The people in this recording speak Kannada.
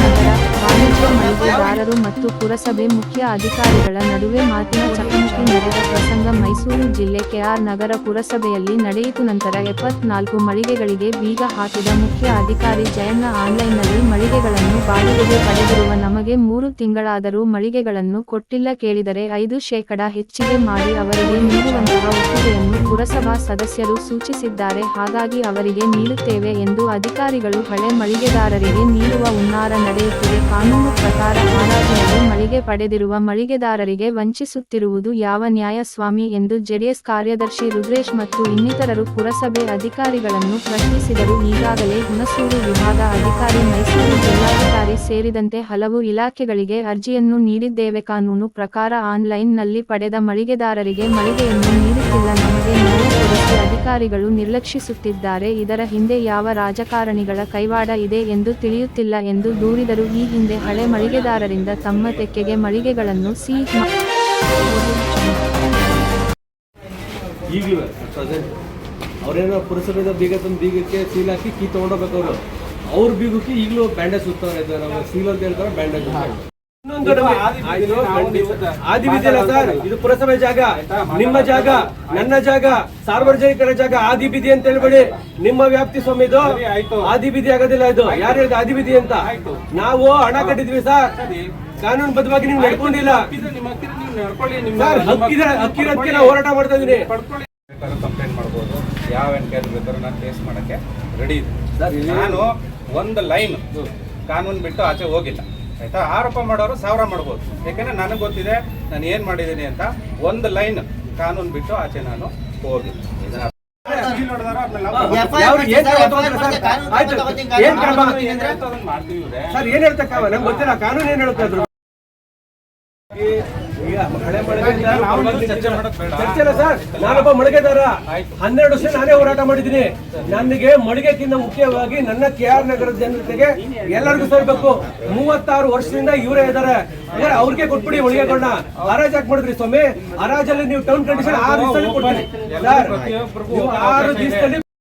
ನಗರ ವಾಣಿಜ್ಯ, ಮಳಿಗೆದಾರರು ಮತ್ತು ಪುರಸಭೆ ಮುಖ್ಯ ಅಧಿಕಾರಿಗಳ ನಡುವೆ ಮಾತಿನ ಚಕಮಕಿ ನಡೆದ ಪ್ರಸಂಗ ಮೈಸೂರು ಜಿಲ್ಲೆ ಕೆಆರ್ ನಗರ ಪುರಸಭೆಯಲ್ಲಿ ನಡೆಯಿತು. ನಂತರ ಎಪ್ಪತ್ನಾಲ್ಕು ಮಳಿಗೆಗಳಿಗೆ ಬೀಗ ಹಾಕಿದ ಮುಖ್ಯ ಅಧಿಕಾರಿ ಜಯಣ್ಣ ಆನ್ಲೈನ್ನಲ್ಲಿ ಮಳಿಗೆಗಳನ್ನು ಬಾಡಿಗೆಗೆ ಪಡೆದಿರುವ ನಮಗೆ ಮೂರು ತಿಂಗಳಾದರೂ ಮಳಿಗೆಗಳನ್ನು ಕೊಟ್ಟಿಲ್ಲ. ಕೇಳಿದರೆ ಐದು ಶೇಕಡಾ ಹೆಚ್ಚಿಗೆ ಮಾಡಿ ಅವರಿಗೆ ನೀಡುವಂತಹ ಪುರಸಭಾ ಸದಸ್ಯರು ಸೂಚಿಸಿದ್ದಾರೆ, ಹಾಗಾಗಿ ಅವರಿಗೆ ನೀಡುತ್ತೇವೆ ಎಂದು ಅಧಿಕಾರಿಗಳು ಹಳೆ ಮಳಿಗೆದಾರರಿಗೆ ನೀಡುವ ಹುನ್ನಾರ ನಡೆಯುತ್ತಿದೆ. ಕಾನೂನು ಪ್ರಕಾರ ಮಳಿಗೆ ಪಡೆದಿರುವ ಮಳಿಗೆದಾರರಿಗೆ ವಂಚಿಸುತ್ತಿರುವುದು ಯಾವ ನ್ಯಾಯಸ್ವಾಮಿ ಎಂದು ಜೆಡಿಎಸ್ ಕಾರ್ಯದರ್ಶಿ ರುದ್ರೇಶ್ ಮತ್ತು ಇನ್ನಿತರರು ಪುರಸಭೆ ಅಧಿಕಾರಿಗಳನ್ನು ಪ್ರಶ್ನಿಸಿದರು. ಈಗಾಗಲೇ ಹುಣಸೂರು ವಿಭಾಗ ಅಧಿಕಾರಿ ಮೈಸೂರು ಜಿಲ್ಲಾಧಿಕಾರಿ ಸೇರಿದಂತೆ ಹಲವು ಇಲಾಖೆಗಳಿಗೆ ಅರ್ಜಿಯನ್ನು ನೀಡಿದ್ದೇವೆ. ಕಾನೂನು ಪ್ರಕಾರ ಆನ್ಲೈನ್ನಲ್ಲಿ ಪಡೆದ ಮಳಿಗೆದಾರರಿಗೆ ಮಳಿಗೆಯನ್ನು ನೀಡುತ್ತಿಲ್ಲ. ನಮಗೆ ಅಧಿಕಾರಿಗಳು ನಿರ್ಲಕ್ಷಿಸುತ್ತಿದ್ದಾರೆ. ಇದರ ಹಿಂದೆ ಯಾವ ರಾಜಕಾರಣಿಗಳ ಕೈವಾಡ ಇದೆ ಎಂದು ತಿಳಿಯುತ್ತಿಲ್ಲ ಎಂದು ದೂರಿದರು. ಈ ಹಿಂದೆ ಹಳೆ ಮಳಿಗೆದಾರರಿಂದ ತಮ್ಮ ತೆಕ್ಕೆಗೆ ಮಳಿಗೆಗಳನ್ನು ಸೀಜ್ ಮಾ- ಈಗಲೂ ಪ್ರೆಸೆಂಟ್ ಅವ್ರೇನೋ ಪುರಸಭೆದ ಬೀಗ ತಂದು ಬೀಗಕ್ಕೆ ಸೀಲ್ ಹಾಕಿ ಕೀ ತೊಗೊಂಡೋಗ್ಬೇಕು ಅವರು. ಅವ್ರ ಬೀಗಕ್ಕೆ ಈಗಲೂ ಬ್ಯಾಂಡೇಜ್ ಸುತ್ತವ್ರೆ ಸೀಲ್ ಅಂತ ಹೇಳ್ತಾರೆ ಬ್ಯಾಂಡೇಜ್ ಇನ್ನೊಂದು ಕಡಿಮೆ. ಆಯ್ತು, ಖಂಡಿತ. ಆದಿ ಬೀದಿಯಲ್ಲ ಸರ್. ಇದು ಪುರಸಭೆ ಜಾಗ. ನಿಮ್ಮ ಜಾಗ ನನ್ನ ಜಾಗ ಸಾರ್ವಜನಿಕರ ಜಾಗ ಆದಿ ಬೀದಿ ಅಂತ ಹೇಳ್ಬೇಡಿ. ನಿಮ್ಮ ವ್ಯಾಪ್ತಿ ಸ್ವಾಮಿ ಇದು ಆದಿ ಬೀದಿ ಆಗೋದಿಲ್ಲ ಇದು. ಯಾರು ಹೇಳಿದ ಆದಿ ಬೀದಿ ಅಂತ ನಾವು ಹಣ ಕಟ್ಟಿದ್ವಿ ಸರ್. ಕಾನೂನು ಬದ್ಧವಾಗಿ ನೀವು ನಡ್ಕೊಂಡಿಲ್ಲ. ಹಕ್ಕಿರೋದಕ್ಕೆ ನಾವು ಹೋರಾಟ ಮಾಡ್ತಾ ಇದೀನಿ ಕಂಪ್ಲೇಂಟ್ ಮಾಡ್ಬೋದು. ಯಾವ ಎನ್ಕ್ವೈರಿ ಬೇಕಾದ್ರೂ ನಾನು ಕೇಸ್ ಮಾಡಕ್ಕೆ ರೆಡಿ ಇದೆ ಸರ್, ನಾನು ಒಂದು ಲೈನ್ ಕಾನೂನು ಬಿಟ್ಟು ಆಚೆ ಹೋಗಿಲ್ಲ. ಆಯ್ತಾ? ಆರೋಪ ಮಾಡೋರು ಸಾವಿರ ಮಾಡ್ಬೋದು. ಯಾಕಂದ್ರೆ ನನಗೆ ಗೊತ್ತಿದೆ ನಾನು ಏನು ಮಾಡಿದ್ದೀನಿ ಅಂತ ಒಂದು ಲೈನ್ ಕಾನೂನು ಬಿಟ್ಟು ಆಚೆ ನಾನು ಹೋಗಿಲ್ಲ ಇದನ್ನ ಮಾಡ್ತೀವಿ. ಸರ್ ಏನ್ ಹೇಳ್ತಕ್ಕ ನಮ್ಗೆ ಗೊತ್ತಿಲ್ಲ ಕಾನೂನು ಏನ್ ಹೇಳ್ತಾ ಅದ್ರ ನಾನೊಬ್ಬ ಮಳಿಗೆದಾರ. ಹನ್ನೆರಡು ವರ್ಷ ನಾನೇ ಹೋರಾಟ ಮಾಡಿದ್ದೀನಿ. ನನಗೆ ಮಳಿಗೆಕ್ಕಿಂತ ಮುಖ್ಯವಾಗಿ ನನ್ನ ಕೆ ಆರ್ ನಗರದ ಜನತೆಗೆ ಎಲ್ಲರಿಗೂ ಸೇರ್ಬೇಕು. ಮೂವತ್ತಾರು ವರ್ಷದಿಂದ ಇವರೇ ಇದ್ದಾರೆ. ಅಂದ್ರೆ ಅವ್ರಿಗೆ ಕೊಟ್ಬಿಡಿ ಮಳಿಗೆಗಳನ್ನ ಹರಾಜ್ ಹಾಕಿ ಮಾಡಿದ್ರಿ ಸ್ವಾಮಿ? ಹರಾಜಲ್ಲಿ ನೀವು ಟೌನ್ ಕಂಡೀಷನ್ ಆರು ದಿವಸದಲ್ಲಿ ಕೊಡ್ತೀನಿ ಆರು ದಿವಸದಲ್ಲಿ